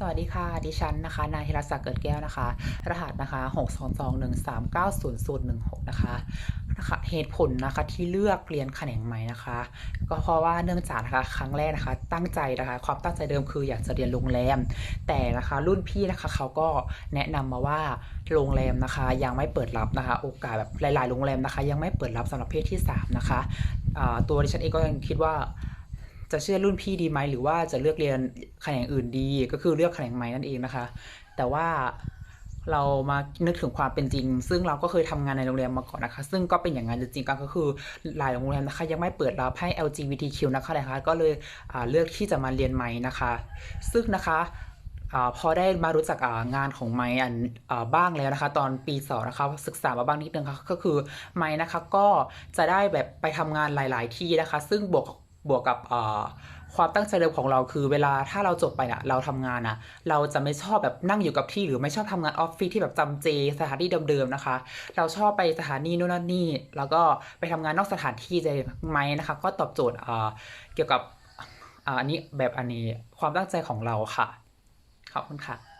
สวัสดีค่ะ ดิฉันนะคะ นายธีรศักดิ์เกิดแก้วนะคะ รหัสนะคะ622139016นะคะนะคะ เหตุผลนะคะที่เลือกเรียนแขนงใหม่นะคะ ก็เพราะว่าเนื่องจากนะคะครั้งแรกนะคะ ตั้งใจนะคะ ความตั้งใจเดิมคืออยากจะเรียนโรงแรม แต่นะคะรุ่นพี่นะคะเขาก็แนะนำมาว่าโรงแรมนะคะ ยังไม่เปิดรับนะคะ โอกาสแบบหลาย ๆ โรงแรมนะคะ ยังไม่เปิดรับสำหรับเพศที่สามนะคะตัวดิฉันเองก็ยังคิดว่า จะเชื่อรุ่นพี่ดีไหมหรือว่าจะเลือกเรียนแขนงอื่นดี ก็คือเลือกแขนงใหม่นั่นเองนะคะ แต่ว่าเรามานึกถึงความเป็นจริง ซึ่งเราก็เคยทำงานในโรงแรมมาก่อนนะคะ ซึ่งก็เป็นอย่างนั้นจริงๆก็คือหลายโรงแรมนะคะ ยังไม่เปิดรับให้ LGBTQ นะคะนะคะก็เลยเลือกที่จะมาเรียนใหม่นะคะ ซึ่งนะคะอพอได้มารู้จักงานของไม้อันอ่บ้างแล้วนะคะ ตอนปีสองนะคะศึกษามาบ้างนิดนึงค่ะก็คือไม้นะคะก็จะได้แบบไปทำงานหลาย ๆ ที่นะคะ ซึ่งบวก บวกกับความตั้งใจเดิมของเราคือเวลาถ้าเราจบไปน่ะเราทำงานน่ะเราจะไม่ชอบแบบนั่งอยู่กับที่หรือไม่ชอบทำงานออฟฟิศที่แบบจำเจสถานที่เดิมๆนะคะ เราชอบไปสถานีนู่นนั่นนี่ แล้วก็ไปทำงานนอกสถานที่จะไหมนะคะ ก็ตอบโจทย์เกี่ยวกับอันนี้แบบอันนี้ความตั้งใจของเราค่ะขอบคุณค่ะ